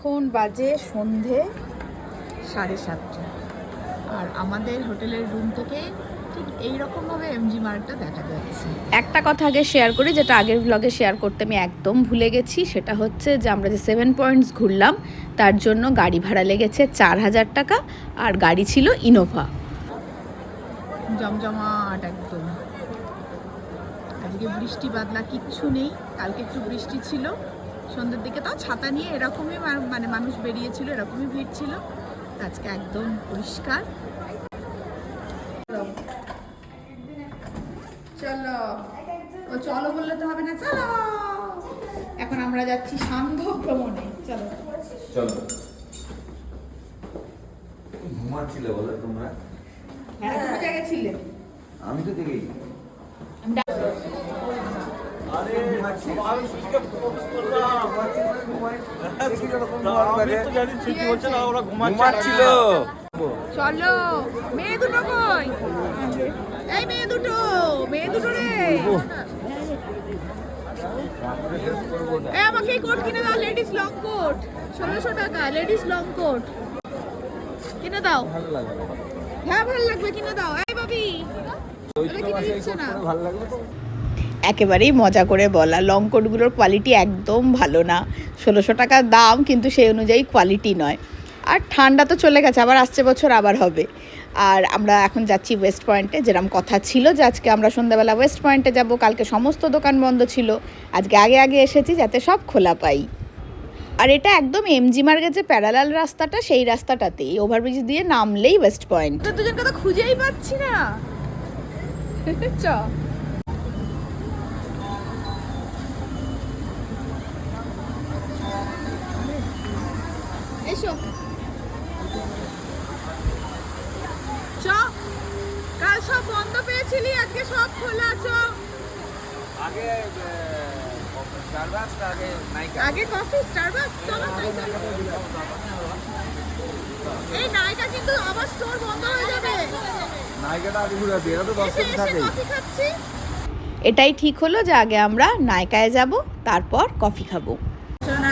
এখন বাজে সন্ধে সাড়ে সাতটা। আর আমাদের হোটেলের রুম থেকে ঠিক এইরকমভাবে এমজি মার্টটা দেখা যাচ্ছে। একটা কথা আগে শেয়ার করি যেটা আগের ব্লগে শেয়ার করতে আমি একদম ভুলে গেছি সেটা হচ্ছে যে আমরা যে সেভেন পয়েন্টস ঘুরলাম তার জন্য গাড়ি ভাড়া লেগেছে চার হাজার টাকা আর গাড়ি ছিল ইনোভা জমজমাট একদম। আজকে বৃষ্টি বাদলা কিচ্ছু নেই কালকে একটু বৃষ্টি ছিল। সন্ধ্যের দিকে তাও ছাতা নিয়ে এরকমই মানে মানুষ বেরিয়েছিল এরকমই ভিড় ছিল। আজকে একদম পরিষ্কার। চলো। ও চলো বললে তো হবে না চলো। এখন আমরা যাচ্ছি সান্ধ্য ভ্রমণে চলো। চলো। ঘুমাচ্ছিলে বলো তোমরা? হ্যাঁ কোন জায়গায় ছিলে আমি তো দেখেই। ঘুমাচ্ছিল চলো মেয়ে দুটো কই? এই মেয়ে দুটো মেয়ে দুটো রে। আমাকে কোট কিনে দাও লেডিস লং কোট। ষোলোশো টাকা লেডিস লং কোট। কিনে দাও। হ্যাঁ ভালো লাগবে কিনে দাও। এই বাবি কিনে দিচ্ছে না। একেবারেই মজা করে বলা। লং কোটগুলোর কোয়ালিটি একদম ভালো না। ষোলোশো টাকার দাম, কিন্তু সেই অনুযায়ী কোয়ালিটি নয়। আর ঠান্ডা তো চলে গেছে, আবার আসছে বছর, আবার হবে। আর আমরা এখন যাচ্ছি ওয়েস্ট পয়েন্টে যেরকম কথা ছিল যে আজকে আমরা সন্ধ্যাবেলা ওয়েস্ট পয়েন্টে যাব। কালকে সমস্ত দোকান বন্ধ ছিল। আজকে আগে আগে এসেছি যাতে সব খোলা পাই। আর এটা একদম এমজি মার্গের যে প্যারালাল রাস্তাটা, সেই রাস্তাটাতেই। ওভারব্রিজ দিয়ে নামলেই ওয়েস্ট পয়েন্ট দুজনকে তো খুঁজেই পাচ্ছি না। চ। আগে স্টারবাক্স আগে নাইকা। আগে কফি স্টারবাকস চলো এই নাইটা কিন্তু আবার স্টোর বন্ধ হয়ে যাবে। নাইকাটা আগে ঘুরে আসি এটা তো থাকে। কফি খাচ্ছি। এটাই ঠিক হলো যে আগে আমরা নায়কায় যাব তারপর কফি খাব।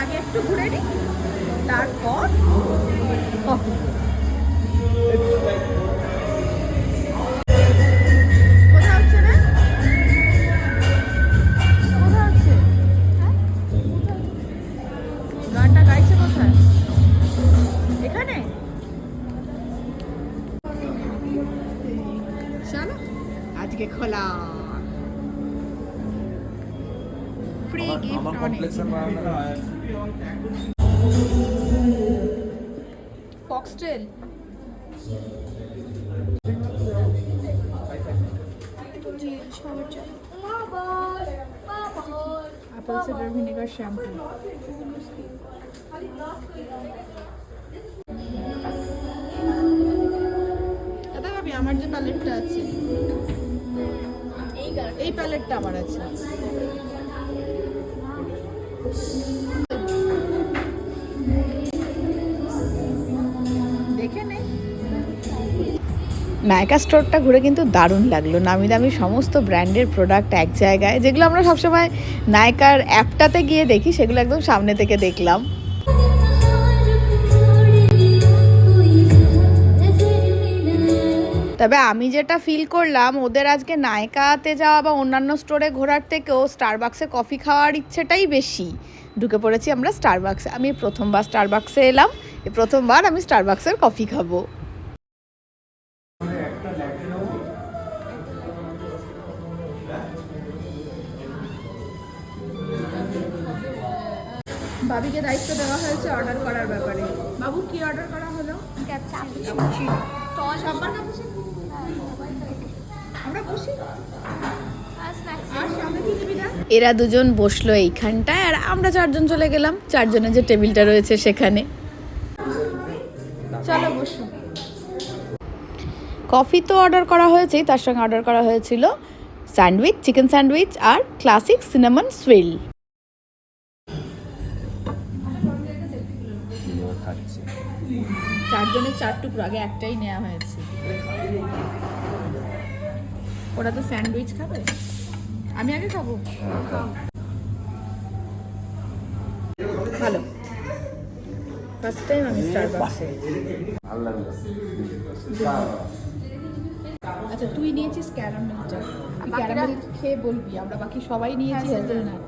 আগে একটু ঘুরে নিই তারপর কফি। আজকে খোলা। Free gift Foxtel apple cider vinegar shampoo দাদা ভাবি আমার যে প্যালেটটা আছে। এই প্যালেটটা আমার আছে। নায়কা স্টোরটা ঘুরে কিন্তু দারুণ লাগল। নামি দামি সমস্ত ব্র্যান্ডের প্রোডাক্ট এক জায়গায়। যেগুলো আমরা সবসময় নায়কার অ্যাপটাতে গিয়ে দেখি, সেগুলো একদম সামনে থেকে দেখলাম। তবে আমি যেটা ফিল করলাম ওদের আজকে নায়কাতে যাওয়া বা অন্যান্য স্টোরে ঘোরার থেকেও স্টারবাক্সে কফি খাওয়ার ইচ্ছেটাই বেশি। ঢুকে পড়েছি আমরা স্টারবাক্সে আমি প্রথমবার স্টারবাক্সে এলাম এই প্রথমবার আমি স্টারবাক্সের কফি খাব। বাবিকে দায়িত্ব দেওয়া হয়েছে অর্ডার করার ব্যাপারে। বাবু কি অর্ডার করা হলো? সবার cappuccino? আমরা বসি আর সামনে কি নিবি না? এরা দুজন বসল এইখানটায় আর আমরা চারজন চলে গেলাম। চারজনের যে টেবিলটা রয়েছে সেখানে। চলো বসো। কফি তো অর্ডার করা হয়েছেই তার সঙ্গে অর্ডার করা হয়েছিল স্যান্ডউইচ চিকেন স্যান্ডউইচ আর ক্লাসিক সিনেমন সুইল চারজনের চার টুকরো আগে একটাই নেওয়া হয়েছে। ওরা তো স্যান্ডউইচ খাবে? আমি আগে খাব। ভালো। ফার্স্ট টাইম আমি আচ্ছা তুই নিয়েছিস ক্যারামেলটা ক্যারামেল খেয়ে বলবি আমরা বাকি সবাই নিয়েছি হেজেলনাট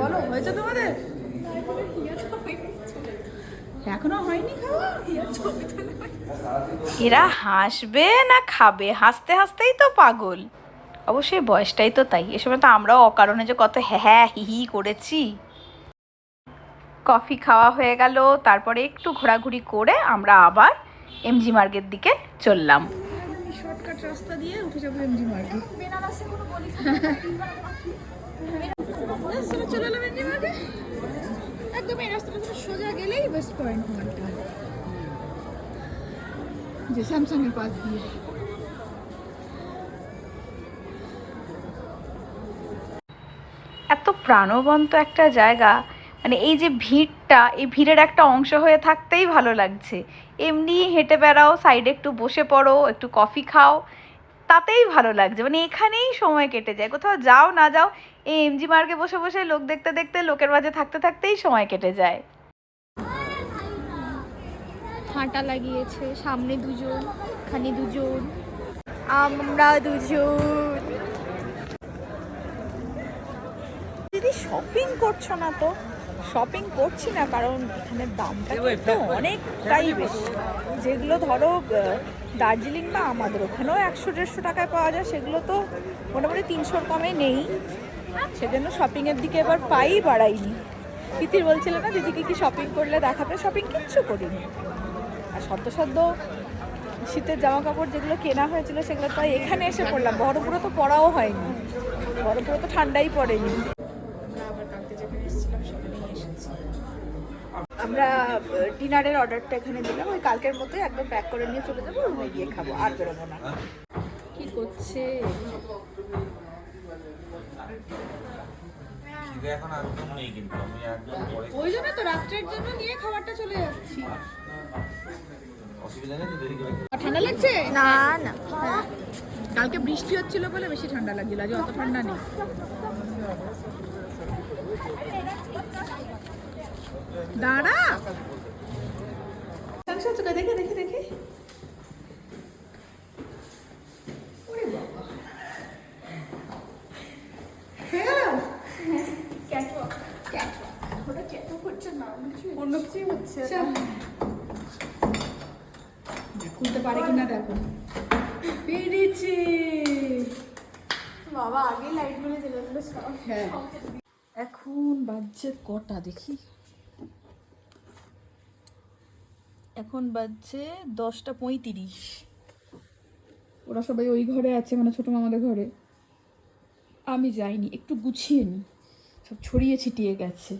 বলো হয়েছে তোমাদের? এখনও হয়নি খাওয়া? এরা হাসবে না খাবে? হাসতে হাসতেই তো পাগল। অবশ্যই বয়সটাই তো তাই। এ সময় তো আমরাও অকারণে যে কত হ্যাঁ হ্যাঁ হি হি করেছি। কফি খাওয়া হয়ে গেল। তারপরে একটু ঘোরাঘুরি করে আমরা আবার এমজি মার্গের দিকে চললাম। শর্টকাট রাস্তা দিয়ে উঠে যাব এমজি মার্গে। চলে চলে এলাম এমজি মার্গে। একদম এই সোজা গেলেই ওয়েস্ট পয়েন্ট মার্গটা যে পাশ দিয়ে। এত প্রাণবন্ত একটা জায়গা মানে এই যে ভিড়টা, এই ভিড়ের একটা অংশ হয়ে থাকতেই ভালো লাগছে। এমনি হেঁটে বেড়াও, সাইডে একটু বসে পড়ো, একটু কফি খাও, তাতেই ভালো লাগছে। মানে এখানেই সময় কেটে যায়। কোথাও যাও না যাও এই এমজি মার্গে বসে বসে লোক দেখতে দেখতে লোকের মাঝে থাকতে থাকতেই সময় কেটে যায়। হাঁটা লাগিয়েছে সামনে দুজন খানি দুজন আমরা দুজন। দিদি শপিং করছ না তো? শপিং করছি না কারণ এখানে দামটা কিন্তু অনেকটাই বেশি। যেগুলো ধরো দার্জিলিং বা আমাদের ওখানেও একশো দেড়শো টাকায় পাওয়া যায় সেগুলো তো মোটামুটি তিনশোর কমে নেই। সেজন্য শপিংয়ের দিকে এবার পাই বাড়াইনি। তিতির বলছিল না, দিদিকে কি শপিং করলে দেখাবে? শপিং কিচ্ছু করিনি। আর সদ্য সদ্য শীতের জামা কাপড় যেগুলো কেনা হয়েছিল সেগুলো তো এখানে এসে পড়লাম। বহরমপুরে তো পরাও হয়নি। বহরমপুরে তো ঠান্ডাই পড়েনি। আমরা ডিনারের অর্ডারটা এখানে দিলাম। ওই কালকের মতোই একদম প্যাক করে নিয়ে চলে যাব রুমে গিয়ে খাব। আর বেরোবো না। কি করছে? খিদে এখন একদম নেই কিন্তু আমি একদম পরে ওই জন্য তো রাত্রের জন্য নিয়ে খাবারটা চলে যাচ্ছি। অসুবিধা নেই তো দেরি করে ঠান্ডা লাগছে? না না। কালকে বৃষ্টি হচ্ছিল বলে বেশি ঠান্ডা লাগছিল আজ অত ঠান্ডা নেই। দাঁড়া। দেখে দেখে দেখে হয়ে গেল? অন্য কিছুই হচ্ছে খুলতে পারে কিনা দেখো পেরেছে বাবা আগে লাইট দিল হ্যাঁ। এখন বাজছে কটা দেখি। এখন বাজছে দশটা পঁয়ত্রিশ। ওরা সবাই ওই ঘরে আছে মানে ছোট মামাদের ঘরে। আমি যাইনি একটু গুছিয়ে নি। সব ছড়িয়ে ছিটিয়ে গেছে।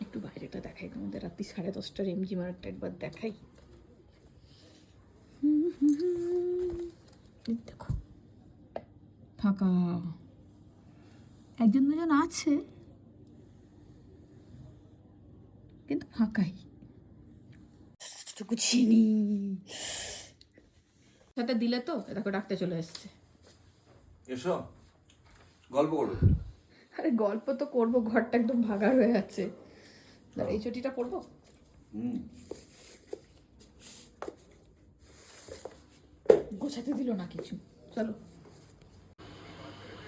একটু বাইরেটা দেখাই তোমাদের রাত্রি সাড়ে দশটার এমজি মার্কটা একবার দেখাই। দেখো। ফাঁকা। একজন দুজন আছে। কিন্তু ফাঁকাই। গুছিয়ে নি। সাথে দিলে তো? দেখো ডাকতে চলে এসছে। এসো। গল্প করো। আরে গল্প তো করব ঘরটা একদম ভাগা হয়ে আছে। এই চটিটা পরবো? হুম। গোছাতে দিল না কিছু। চলো।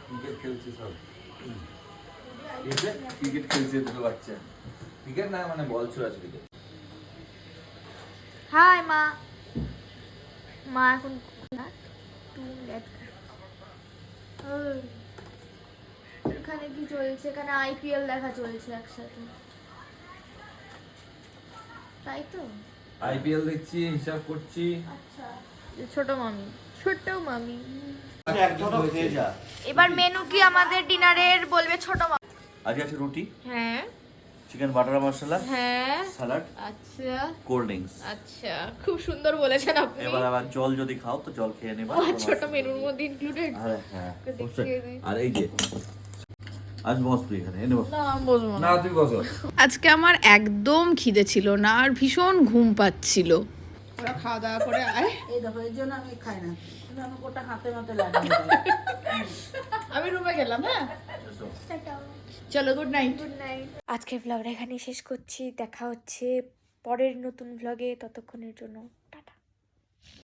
ক্রিকেট খেলছে সব? ক্রিকেট খেলছে দুটো বাচ্চা। ক্রিকেট না মানে বল হাই মা। মা এখন এখানে কি চলছে? এখানে আইপিএল দেখা চলছে একসাথে। তাই তো? আইপিএল দেখছি হিসাব করছি। আচ্ছা। ছোট মামি। ছোট মামি। এবার মেনু কি আমাদের ডিনারের বলবে ছোট আজকে আছে রুটি হ্যাঁ। চিকেন বাটার মশলা হ্যাঁ। স্যালাড আচ্ছা। Cold drinks. আচ্ছা খুব সুন্দর বলেছেন আপনি। এবার আবার জল যদি খাও তো জল খেয়ে নেবা। ছোট মেনুর মধ্যে ইনক্লুডেড আরে হ্যাঁ আর এই যে আজ বস এখানে এনে বস। না বসবো না। না তুই বসো। আজকে আমার একদম খিদে ছিল না আর ভীষণ ঘুম পাচ্ছিল। ওরা খাওয়া দাওয়া করে আয়। এই দেখো এর জন্য আমি খাই না। আমি রুমে গেলাম হ্যাঁ? চলো গুড নাইট আজকের ব্লগটা এখানে শেষ করছি। দেখা হচ্ছে পরের নতুন ব্লগে ততক্ষণের জন্য।